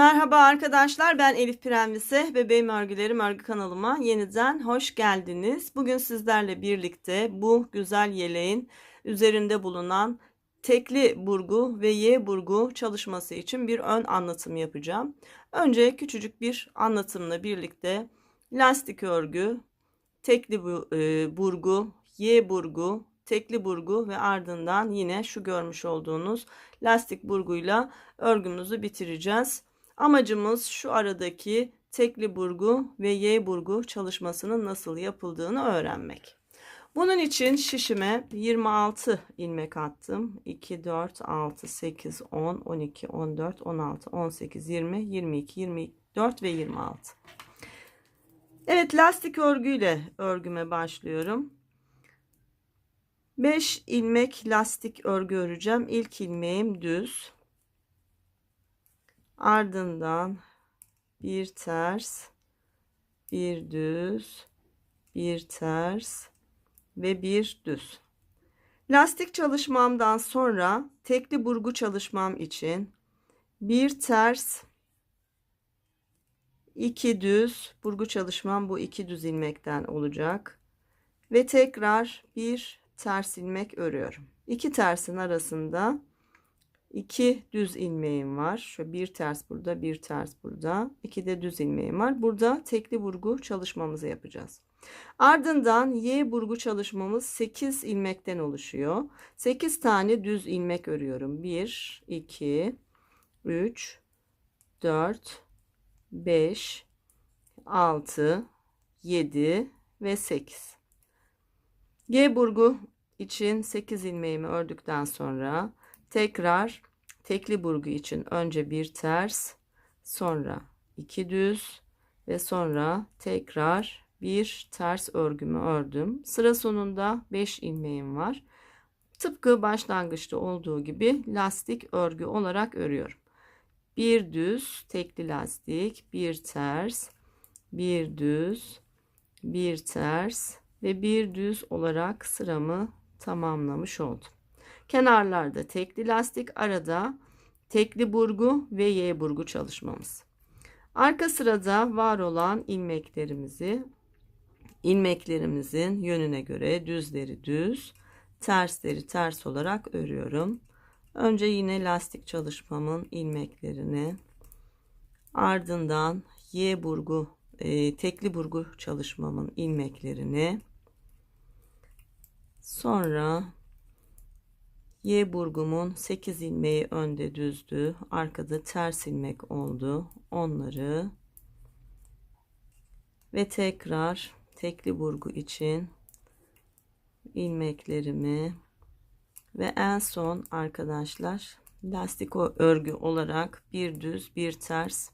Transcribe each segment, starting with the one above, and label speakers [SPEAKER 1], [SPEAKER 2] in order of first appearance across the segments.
[SPEAKER 1] Merhaba arkadaşlar ben Elif Prenvise Bebeğim Örgülerim Örgü kanalıma yeniden hoş geldiniz. Bugün sizlerle birlikte bu güzel yeleğin üzerinde bulunan tekli burgu ve y burgu çalışması için bir ön anlatım yapacağım. Önce küçücük bir anlatımla birlikte lastik örgü, tekli e, burgu, y burgu, tekli burgu ve ardından yine şu görmüş olduğunuz lastik burguyla örgümüzü bitireceğiz. Amacımız şu aradaki tekli burgu ve y burgu çalışmasının nasıl yapıldığını öğrenmek. Bunun için şişime 26 ilmek attım. 2, 4, 6, 8, 10, 12, 14, 16, 18, 20, 22, 24 ve 26. Evet lastik örgüyle örgüme başlıyorum. 5 ilmek lastik örgü öreceğim. İlk ilmeğim düz. Ardından bir ters, bir düz, bir ters ve bir düz. Lastik çalışmamdan sonra tekli burgu çalışmam için bir ters, iki düz, burgu çalışmam bu iki düz ilmekten olacak. Ve tekrar bir ters ilmek örüyorum. İki tersin arasında iki düz ilmeğim var. Şu bir ters burada, bir ters burada. İki de düz ilmeğim var. Burada tekli burgu çalışmamızı yapacağız. Ardından Y burgu çalışmamız 8 ilmekten oluşuyor. 8 tane düz ilmek örüyorum. 1, 2, 3, 4, 5, 6, 7 ve 8. Y burgu için 8 ilmeğimi ördükten sonra tekrar tekli burgu için önce bir ters, sonra iki düz ve sonra tekrar bir ters örgümü ördüm. Sıra sonunda 5 ilmeğim var. Tıpkı başlangıçta olduğu gibi lastik örgü olarak örüyorum. Bir düz tekli lastik, bir ters, bir düz, bir ters ve bir düz olarak sıramı tamamlamış oldum. Kenarlarda tekli lastik, arada tekli burgu ve Y burgu çalışmamız. Arka sırada var olan ilmeklerimizi ilmeklerimizin yönüne göre düzleri düz, tersleri ters olarak örüyorum. Önce yine lastik çalışmamın ilmeklerini ardından Y burgu e, tekli burgu çalışmamın ilmeklerini sonra Y burgumun 8 ilmeği önde düzdü. Arkada ters ilmek oldu. Onları ve tekrar tekli burgu için ilmeklerimi ve en son arkadaşlar lastik örgü olarak bir düz bir ters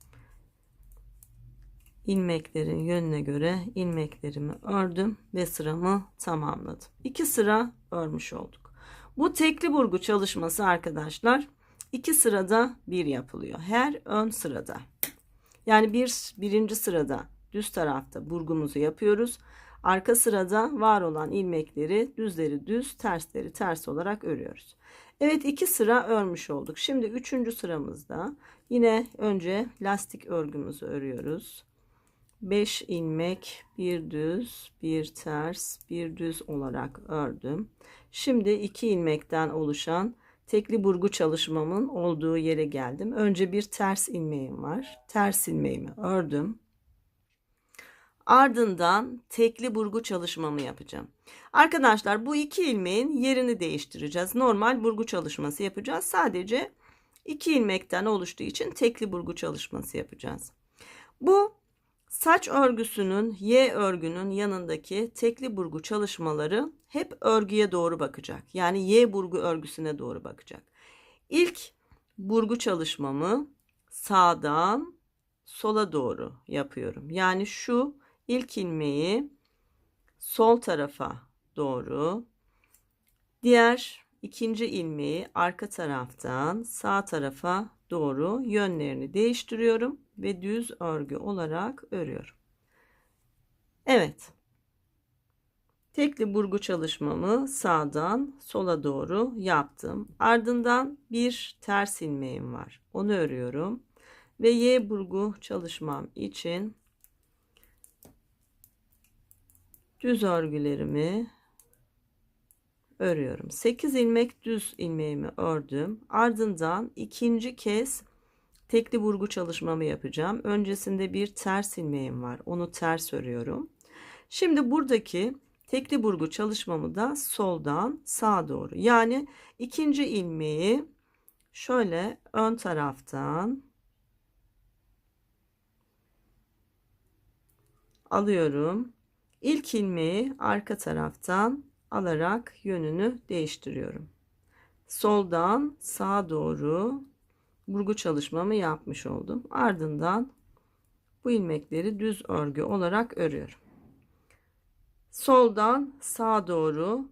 [SPEAKER 1] ilmeklerin yönüne göre ilmeklerimi ördüm ve sıramı tamamladım. İki sıra örmüş olduk. Bu tekli burgu çalışması arkadaşlar iki sırada bir yapılıyor. Her ön sırada. Yani bir birinci sırada düz tarafta burgumuzu yapıyoruz. Arka sırada var olan ilmekleri düzleri düz, tersleri ters olarak örüyoruz. Evet iki sıra örmüş olduk. Şimdi üçüncü sıramızda yine önce lastik örgümüzü örüyoruz. 5 ilmek, bir düz, bir ters, bir düz olarak ördüm. Şimdi 2 ilmekten oluşan tekli burgu çalışmamın olduğu yere geldim. Önce bir ters ilmeğim var. Ters ilmeğimi ördüm. Ardından tekli burgu çalışmamı yapacağım. Arkadaşlar bu iki ilmeğin yerini değiştireceğiz. Normal burgu çalışması yapacağız. Sadece iki ilmekten oluştuğu için tekli burgu çalışması yapacağız. Bu saç örgüsünün Y örgünün yanındaki tekli burgu çalışmaları hep örgüye doğru bakacak. Yani Y burgu örgüsüne doğru bakacak. İlk burgu çalışmamı sağdan sola doğru yapıyorum. Yani şu ilk ilmeği sol tarafa doğru, diğer ikinci ilmeği arka taraftan sağ tarafa doğru yönlerini değiştiriyorum ve düz örgü olarak örüyorum. Evet. Tekli burgu çalışmamı sağdan sola doğru yaptım. Ardından bir ters ilmeğim var. Onu örüyorum Ve Y burgu çalışmam için düz örgülerimi örüyorum. 8 ilmek düz ilmeğimi ördüm. Ardından ikinci kez tekli burgu çalışmamı yapacağım. Öncesinde bir ters ilmeğim var. Onu ters örüyorum. Şimdi buradaki tekli burgu çalışmamı da soldan sağa doğru. Yani ikinci ilmeği şöyle ön taraftan alıyorum. İlk ilmeği arka taraftan alarak yönünü değiştiriyorum. Soldan sağa doğru burgu çalışmamı yapmış oldum. Ardından bu ilmekleri düz örgü olarak örüyorum. Soldan sağa doğru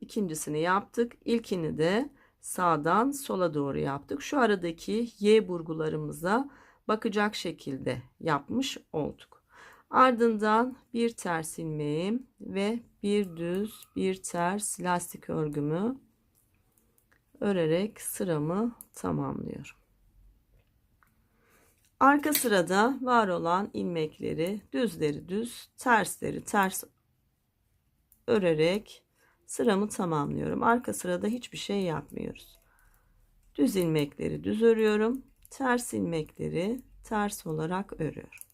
[SPEAKER 1] ikincisini yaptık. İlkini de sağdan sola doğru yaptık. Şu aradaki Y burgularımıza bakacak şekilde yapmış olduk. Ardından bir ters ilmeğim ve bir düz bir ters lastik örgümü örerek sıramı tamamlıyorum. Arka sırada var olan ilmekleri düzleri düz tersleri ters örerek sıramı tamamlıyorum. Arka sırada hiçbir şey yapmıyoruz. Düz ilmekleri düz örüyorum. Ters ilmekleri ters olarak örüyorum.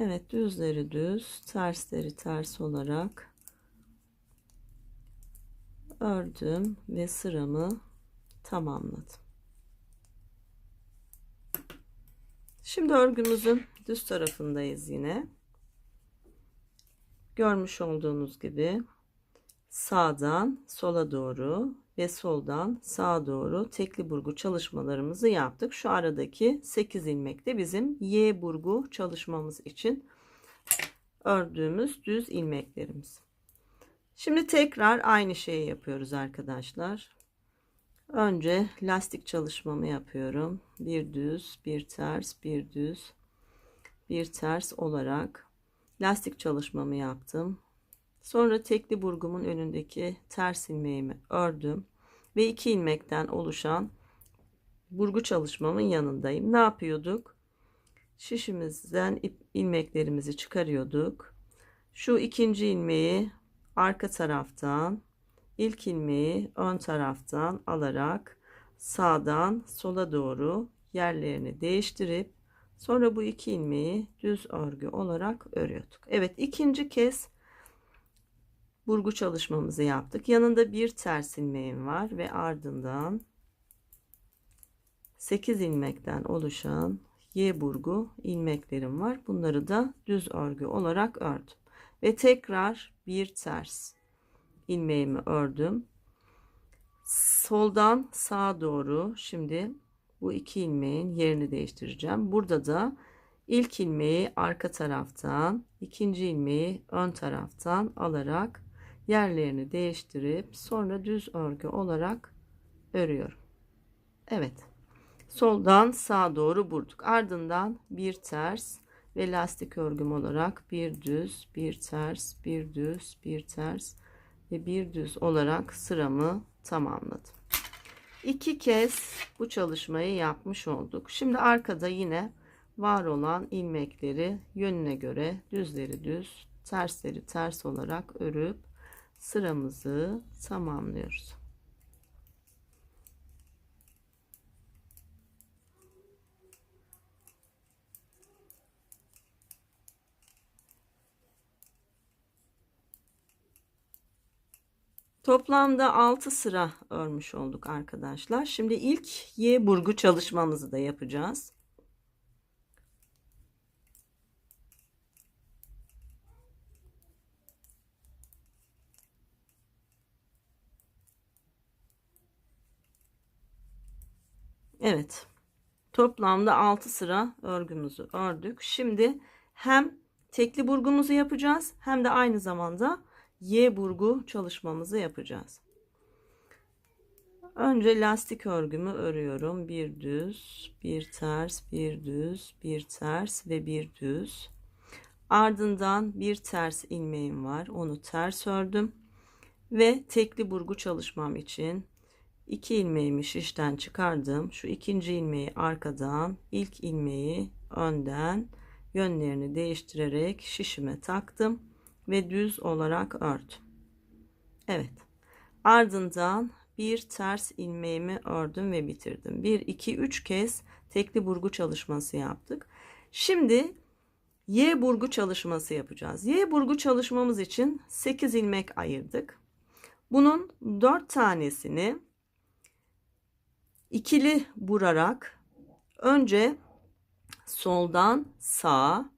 [SPEAKER 1] Evet düzleri düz tersleri ters olarak ördüm ve sıramı tamamladım. Şimdi örgümüzün düz tarafındayız yine. Görmüş olduğunuz gibi sağdan sola doğru ve soldan sağa doğru tekli burgu çalışmalarımızı yaptık. Şu aradaki 8 ilmek de bizim Y burgu çalışmamız için ördüğümüz düz ilmeklerimiz. Şimdi tekrar aynı şeyi yapıyoruz arkadaşlar. Önce lastik çalışmamı yapıyorum. Bir düz, bir ters, bir düz, bir ters olarak lastik çalışmamı yaptım. Sonra tekli burgumun önündeki ters ilmeğimi ördüm ve iki ilmekten oluşan burgu çalışmamın yanındayım. Ne yapıyorduk? Şişimizden ip, ilmeklerimizi çıkarıyorduk. Şu ikinci ilmeği arka taraftan, ilk ilmeği ön taraftan alarak sağdan sola doğru yerlerini değiştirip sonra bu iki ilmeği düz örgü olarak örüyorduk. Evet ikinci kez burgu çalışmamızı yaptık. Yanında bir ters ilmeğim var ve ardından 8 ilmekten oluşan Y burgu ilmeklerim var. Bunları da düz örgü olarak ördüm. Ve tekrar bir ters ilmeğimi ördüm. Soldan sağa doğru şimdi bu iki ilmeğin yerini değiştireceğim. Burada da ilk ilmeği arka taraftan, ikinci ilmeği ön taraftan alarak yerlerini değiştirip sonra düz örgü olarak örüyorum. Evet. Soldan sağa doğru vurduk. Ardından bir ters ve lastik örgüm olarak bir düz, bir ters, bir düz, bir ters ve bir düz olarak sıramı tamamladım. İki kez bu çalışmayı yapmış olduk. Şimdi arkada yine var olan ilmekleri yönüne göre düzleri düz, tersleri ters olarak örüp sıramızı tamamlıyoruz. Toplamda 6 sıra örmüş olduk arkadaşlar. Şimdi ilk Y burgu çalışmamızı da yapacağız. Evet. Toplamda 6 sıra örgümüzü ördük. Şimdi hem tekli burgumuzu yapacağız hem de aynı zamanda Y burgu çalışmamızı yapacağız. Önce lastik örgümü örüyorum. Bir düz, bir ters, bir düz, bir ters ve bir düz. Ardından bir ters ilmeğim var. Onu ters ördüm. Ve tekli burgu çalışmam için iki ilmeğimi şişten çıkardım. Şu ikinci ilmeği arkadan, ilk ilmeği önden yönlerini değiştirerek şişime taktım ve düz olarak ördüm. Evet. Ardından bir ters ilmeğimi ördüm ve bitirdim. 1 2 3 kez tekli burgu çalışması yaptık. Şimdi Y burgu çalışması yapacağız. Y burgu çalışmamız için 8 ilmek ayırdık. Bunun 4 tanesini ikili vurarak önce soldan sağa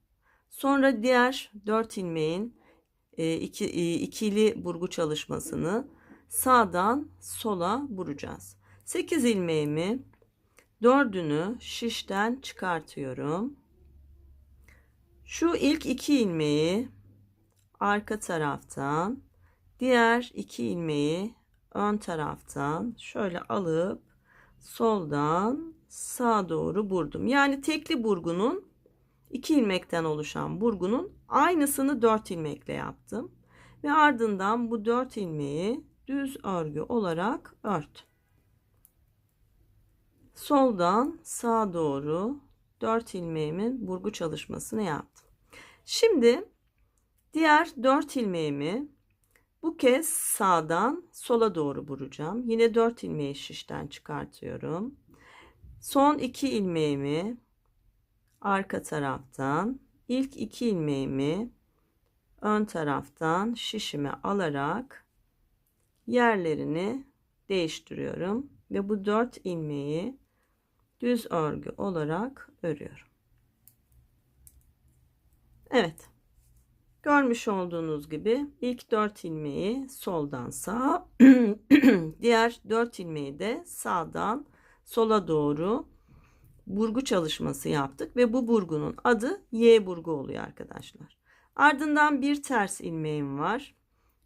[SPEAKER 1] sonra diğer 4 ilmeğin e, iki, e, ikili burgu çalışmasını sağdan sola vuracağız. 8 ilmeğimi dördünü şişten çıkartıyorum. Şu ilk iki ilmeği arka taraftan, diğer iki ilmeği ön taraftan şöyle alıp soldan sağa doğru vurdum. Yani tekli burgunun iki ilmekten oluşan burgunun aynısını dört ilmekle yaptım. Ve ardından bu dört ilmeği düz örgü olarak ört. Soldan sağa doğru 4 ilmeğimin burgu çalışmasını yaptım. Şimdi diğer 4 ilmeğimi bu kez sağdan sola doğru vuracağım. Yine 4 ilmeği şişten çıkartıyorum. Son 2 ilmeğimi arka taraftan, ilk 2 ilmeğimi ön taraftan şişime alarak yerlerini değiştiriyorum ve bu 4 ilmeği düz örgü olarak örüyorum. Evet. Görmüş olduğunuz gibi ilk 4 ilmeği soldan sağa, diğer 4 ilmeği de sağdan sola doğru burgu çalışması yaptık ve bu burgunun adı Y burgu oluyor arkadaşlar. Ardından bir ters ilmeğim var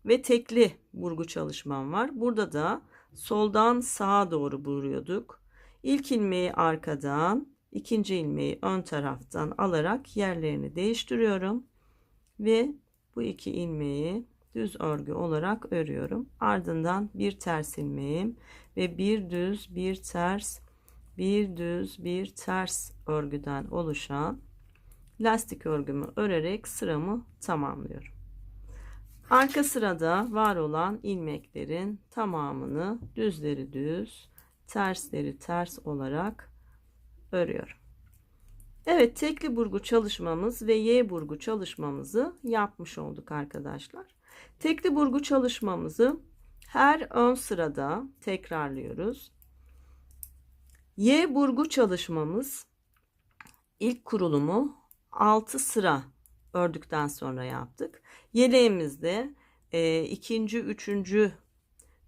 [SPEAKER 1] ve tekli burgu çalışmam var. Burada da soldan sağa doğru vuruyorduk. İlk ilmeği arkadan, ikinci ilmeği ön taraftan alarak yerlerini değiştiriyorum ve bu iki ilmeği düz örgü olarak örüyorum. Ardından bir ters ilmeğim ve bir düz, bir ters, bir düz, bir ters örgüden oluşan lastik örgümü örerek sıramı tamamlıyorum. Arka sırada var olan ilmeklerin tamamını düzleri düz, tersleri ters olarak örüyorum. Evet tekli burgu çalışmamız ve Y burgu çalışmamızı yapmış olduk arkadaşlar. Tekli burgu çalışmamızı her ön sırada tekrarlıyoruz. Y burgu çalışmamız ilk kurulumu 6 sıra ördükten sonra yaptık. Yeleğimizde e, ikinci, üçüncü,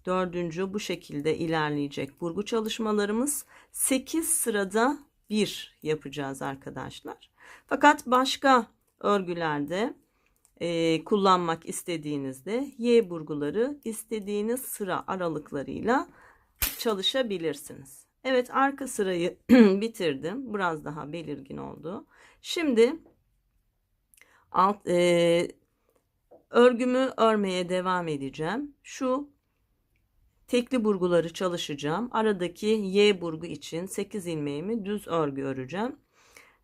[SPEAKER 1] dördüncü bu şekilde ilerleyecek burgu çalışmalarımız 8 sırada bir yapacağız arkadaşlar. Fakat başka örgülerde e, kullanmak istediğinizde Y burguları istediğiniz sıra aralıklarıyla çalışabilirsiniz. Evet arka sırayı bitirdim. Biraz daha belirgin oldu. Şimdi alt, e, örgümü örmeye devam edeceğim. Şu tekli burguları çalışacağım. Aradaki Y burgu için 8 ilmeğimi düz örgü öreceğim.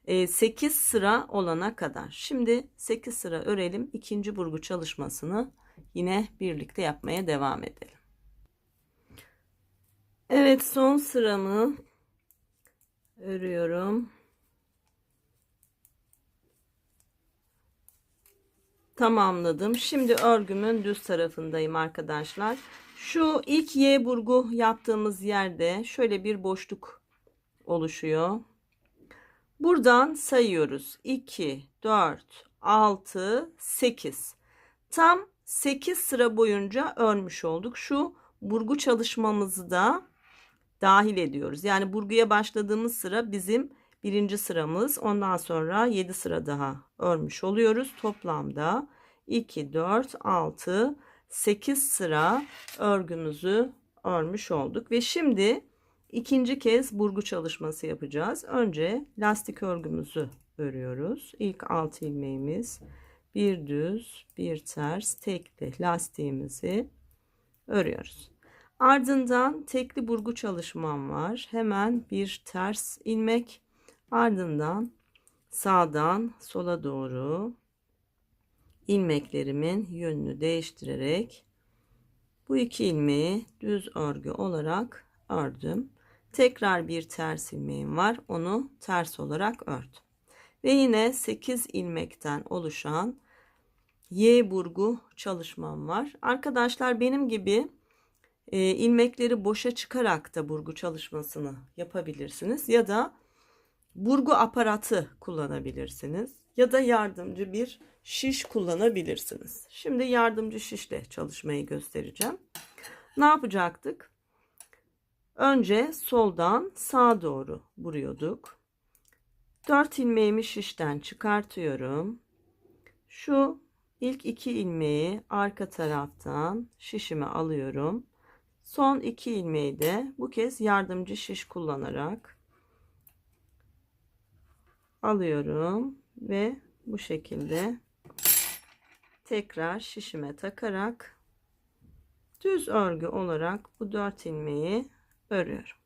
[SPEAKER 1] E, 8 sıra olana kadar. Şimdi 8 sıra örelim. İkinci burgu çalışmasını yine birlikte yapmaya devam edelim. Evet son sıramı örüyorum. tamamladım. Şimdi örgümün düz tarafındayım arkadaşlar. Şu ilk Y burgu yaptığımız yerde şöyle bir boşluk oluşuyor. Buradan sayıyoruz. 2, 4, 6, 8. Tam 8 sıra boyunca örmüş olduk. Şu burgu çalışmamızı da dahil ediyoruz. Yani burguya başladığımız sıra bizim birinci sıramız. Ondan sonra 7 sıra daha örmüş oluyoruz. Toplamda 2, 4, 6, 8 sıra örgümüzü örmüş olduk ve şimdi ikinci kez burgu çalışması yapacağız. Önce lastik örgümüzü örüyoruz. İlk 6 ilmeğimiz bir düz, bir ters, tekli lastiğimizi örüyoruz. Ardından tekli burgu çalışmam var. Hemen bir ters ilmek, ardından sağdan sola doğru ilmeklerimin yönünü değiştirerek bu iki ilmeği düz örgü olarak ördüm. Tekrar bir ters ilmeğim var. Onu ters olarak ördüm. Ve yine 8 ilmekten oluşan Y burgu çalışmam var. Arkadaşlar benim gibi e, ilmekleri boşa çıkarak da burgu çalışmasını yapabilirsiniz. Ya da burgu aparatı kullanabilirsiniz. Ya da yardımcı bir şiş kullanabilirsiniz. Şimdi yardımcı şişle çalışmayı göstereceğim. Ne yapacaktık? Önce soldan sağa doğru vuruyorduk. 4 ilmeğimi şişten çıkartıyorum. Şu ilk iki ilmeği arka taraftan şişime alıyorum. Son iki ilmeği de bu kez yardımcı şiş kullanarak alıyorum ve bu şekilde tekrar şişime takarak düz örgü olarak bu dört ilmeği örüyorum.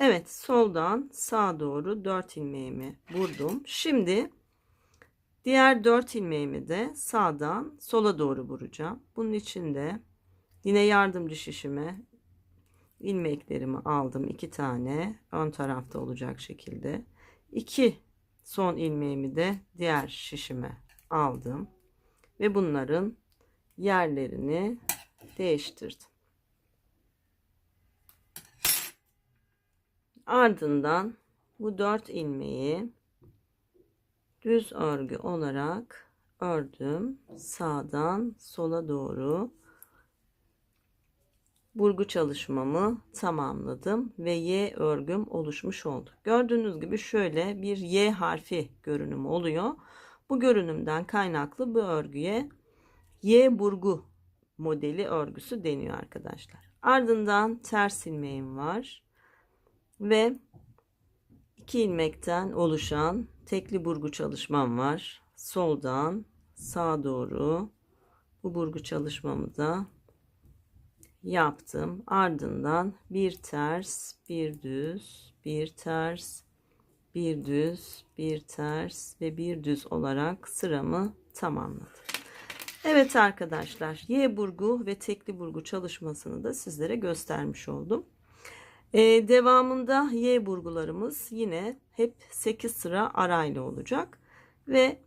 [SPEAKER 1] Evet soldan sağa doğru 4 ilmeğimi vurdum. Şimdi diğer 4 ilmeğimi de sağdan sola doğru vuracağım. Bunun için de yine yardımcı şişime ilmeklerimi aldım. 2 tane ön tarafta olacak şekilde. 2 son ilmeğimi de diğer şişime aldım. Ve bunların yerlerini değiştirdim. Ardından bu dört ilmeği düz örgü olarak ördüm. Sağdan sola doğru burgu çalışmamı tamamladım ve Y örgüm oluşmuş oldu. Gördüğünüz gibi şöyle bir Y harfi görünümü oluyor. Bu görünümden kaynaklı bu örgüye Y burgu modeli örgüsü deniyor arkadaşlar. Ardından ters ilmeğim var ve iki ilmekten oluşan tekli burgu çalışmam var. Soldan sağa doğru bu burgu çalışmamı da yaptım. Ardından bir ters, bir düz, bir ters, bir düz, bir ters ve bir düz olarak sıramı tamamladım. Evet arkadaşlar, Y burgu ve tekli burgu çalışmasını da sizlere göstermiş oldum. Ee, devamında Y burgularımız yine hep 8 sıra arayla olacak. Ve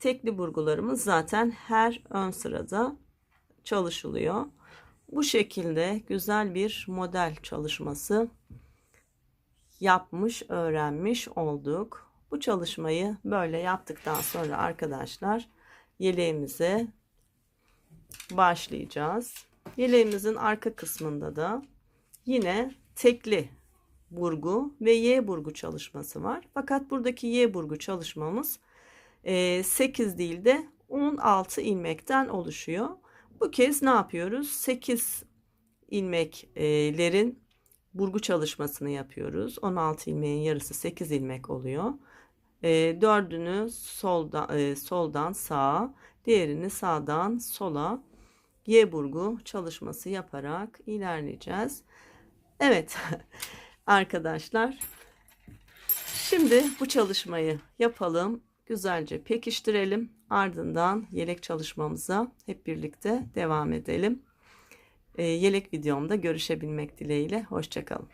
[SPEAKER 1] tekli burgularımız zaten her ön sırada çalışılıyor. Bu şekilde güzel bir model çalışması yapmış, öğrenmiş olduk. Bu çalışmayı böyle yaptıktan sonra arkadaşlar yeleğimize başlayacağız. Yeleğimizin arka kısmında da yine tekli burgu ve Y burgu çalışması var. Fakat buradaki Y burgu çalışmamız 8 e, değil de 16 ilmekten oluşuyor. Bu kez ne yapıyoruz? 8 ilmeklerin burgu çalışmasını yapıyoruz. 16 ilmeğin yarısı 8 ilmek oluyor. E, dördünü solda, e, soldan sağa, diğerini sağdan sola Y burgu çalışması yaparak ilerleyeceğiz. Evet arkadaşlar. Şimdi bu çalışmayı yapalım. Güzelce pekiştirelim. Ardından yelek çalışmamıza hep birlikte devam edelim. Ee, yelek videomda görüşebilmek dileğiyle. Hoşçakalın.